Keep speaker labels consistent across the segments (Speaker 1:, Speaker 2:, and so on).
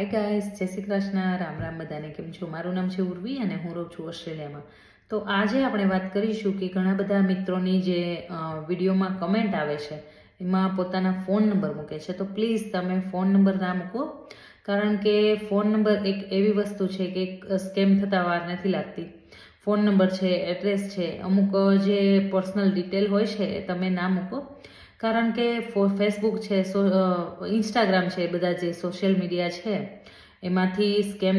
Speaker 1: Hi guys જય શ્રી કૃષ્ણ, રામ રામ બધાને. કેમ છો? મારું નામ છે ઉર્વી અને હું રહું છું ઓસ્ટ્રેલિયામાં. તો આજે આપણે વાત કરીશું કે ઘણા બધા મિત્રોની જે વિડીયોમાં કમેન્ટ આવે છે, એમાં પોતાના ફોન નંબર મૂકે છે. તો પ્લીઝ તમે ફોન નંબર ના મૂકો, કારણ કે ફોન નંબર એક એવી વસ્તુ છે કે સ્કેમ થતા વાર નથી લાગતી. ફોન નંબર છે એડ્રેસ છે, અમુક જે પર્સનલ ડિટેલ હોય છે એ તમે ના મૂકો. કારણ કે ફેસબુક છે, સો ઇન્સ્ટાગ્રામ છે બધા જે સોશિયલ મીડિયા છે, એમાંથી સ્કેમ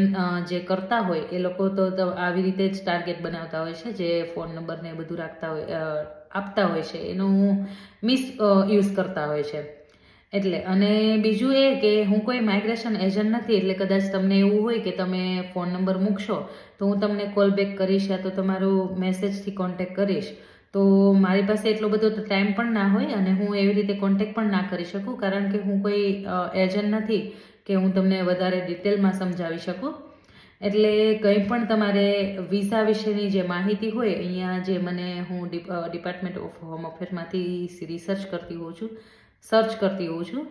Speaker 1: જે કરતા હોય, એ લોકો તો આવી રીતે જ ટાર્ગેટ બનાવતા હોય છે, જે ફોન નંબરને બધું રાખતા હોય આપતા હોય છે, એનું મિસ યુઝ કરતા હોય છે. એટલે, અને બીજું એ કે હું કોઈ માઇગ્રેશન એજન્ટ નથી, એટલે કદાચ તમને એવું હોય કે તમે ફોન નંબર મૂકશો, તો હું તમને કોલ બેક કરીશ, યા તો તમારું મેસેજથી કોન્ટેક્ટ કરીશ. તો મારી પાસે એટલો બધો ટાઈમ પણ ના હોય અને હું એવી રીતે કોન્ટેક્ટ પણ ના કરી શકું, કારણ કે હું કોઈ એજન્ટ નથી કે હું તમને વધારે ડિટેલમાં સમજાવી શકું. એટલે કંઈ પણ તમારે વિઝા વિશેની જે માહિતી હોય, અહીંયા જે મને હું ડિપાર્ટમેન્ટ ઓફ હોમ અફેરમાંથી રિસર્ચ કરતી હોઉં છું સર્ચ કરતી હોઉં છું.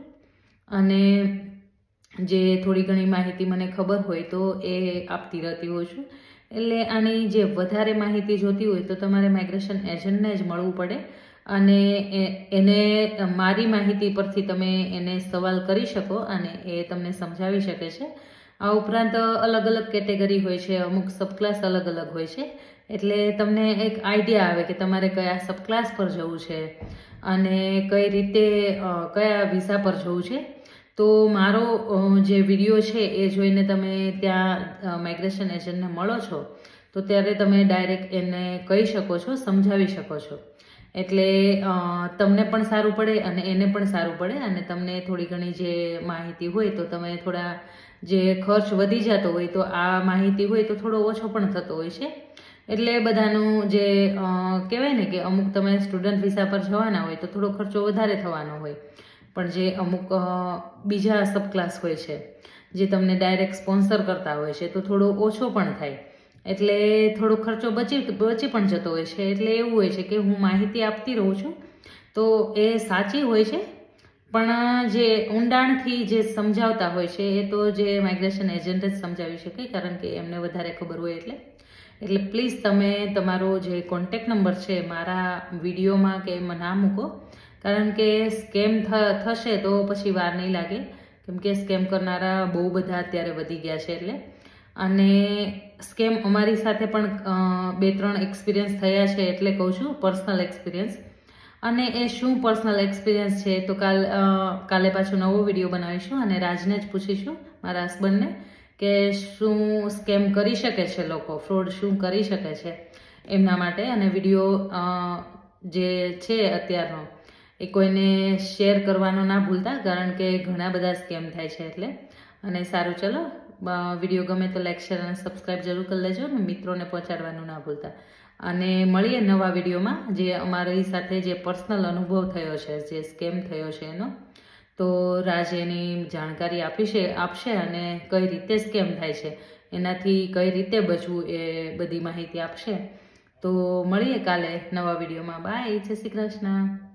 Speaker 1: અને જે થોડી ઘણી માહિતી મને ખબર હોય તો એ આપતી રહેતી હોઉં છું. એટલે આની જે વધારે માહિતી જોતી હોય તો તમારે માઇગ્રેશન એજન્ટને જ મળવું પડે. અને એને મારી માહિતી પરથી તમે એને સવાલ કરી શકો અને એ તમને સમજાવી શકે છે. આ ઉપરાંત અલગ અલગ કેટેગરી હોય છે, અમુક સબક્લાસ અલગ અલગ હોય છે. એટલે તમને એક આઈડિયા આવે કે તમારે કયા સબક્લાસ પર જવું છે અને કઈ રીતે કયા વિઝા પર જવું છે. તો મારો જે વીડિયો છે એ જોઈને તમે ત્યાં માઇગ્રેશન એજન્ટને મળો છો, તો ત્યારે તમે ડાયરેક્ટ એને કહી શકો છો, સમજાવી શકો છો. એટલે તમને પણ સારું પડે અને એને પણ સારું પડે અને તમને થોડી ઘણી જે માહિતી હોય તો તમે થોડા, જે ખર્ચ વધી જતો હોય તો આ માહિતી હોય તો થોડો ઓછો પણ થતો હોય છે. એટલે બધાનું જે કહેવાય ને કે અમુક તમે સ્ટુડન્ટ વિઝા પર જવાના હોય તો થોડો ખર્ચો વધારે થવાનો હોય. પણ જે અમુક બીજા સબ ક્લાસ હોય છે, જે તમને ડાયરેક્ટ સ્પોન્સર કરતા હોય છે, તો થોડો ઓછો પણ થાય. એટલે થોડો ખર્ચો બચી બચી પણ જતો હોય છે. એટલે એવું હોય છે કે હું માહિતી આપતી રહું છું, તો એ સાચી હોય છે. પણ, જે ઊંડાણથી જે સમજાવતા હોય છે, એ તો જે માઇગ્રેશન એજન્ટ જ સમજાવી શકે, કારણ કે એમને વધારે ખબર હોય એટલે. એટલે પ્લીઝ તમે તમારો જે કોન્ટેક નંબર છે, મારા વિડીયોમાં કે એમાં ના મૂકો. કારણ કે સ્કેમ થશે તો પછી વાર નહીં લાગે. કેમ કે સ્કેમ કરનારા બહુ બધા અત્યારે વધી ગયા છે એટલે. અને સ્કેમ અમારી સાથે પણ બે, ત્રણ એક્સપિરિયન્સ થયા છે એટલે કહું છું પર્સનલ એક્સપિરિયન્સ અને એ શું પર્સનલ એક્સપિરિયન્સ છે તો કાલ કાલે પાછો નવો વીડિયો બનાવીશું અને રાજને જ પૂછીશું, મારા હસબન્ડને કે શું સ્કેમ કરી શકે છે લોકો ફ્રોડ શું કરી શકે છે એમના માટે. અને વીડિયો જે છે અત્યારનો એ કોઈને શેર કરવાનો ના ભૂલતા, કારણ કે ઘણા બધા સ્કેમ થાય છે એટલે. અને સારું, ચલો વીડિયો ગમે તો લાઈક શેર અને સબસ્ક્રાઈબ જરૂર કરી લેજો અને મિત્રોને પહોંચાડવાનું ના ભૂલતા. અને મળીએ નવા વિડીયોમાં જે અમારી સાથે જે પર્સનલ અનુભવ થયો છે, જે સ્કેમ થયો છે એનો. તો રાજ એની જાણકારી આપીશે આપશે અને કઈ રીતે સ્કેમ થાય છે, એનાથી કઈ રીતે બચવું એ બધી માહિતી આપશે. તો મળીએ કાલે નવા વિડીયોમાં બાય જય શ્રી કૃષ્ણ.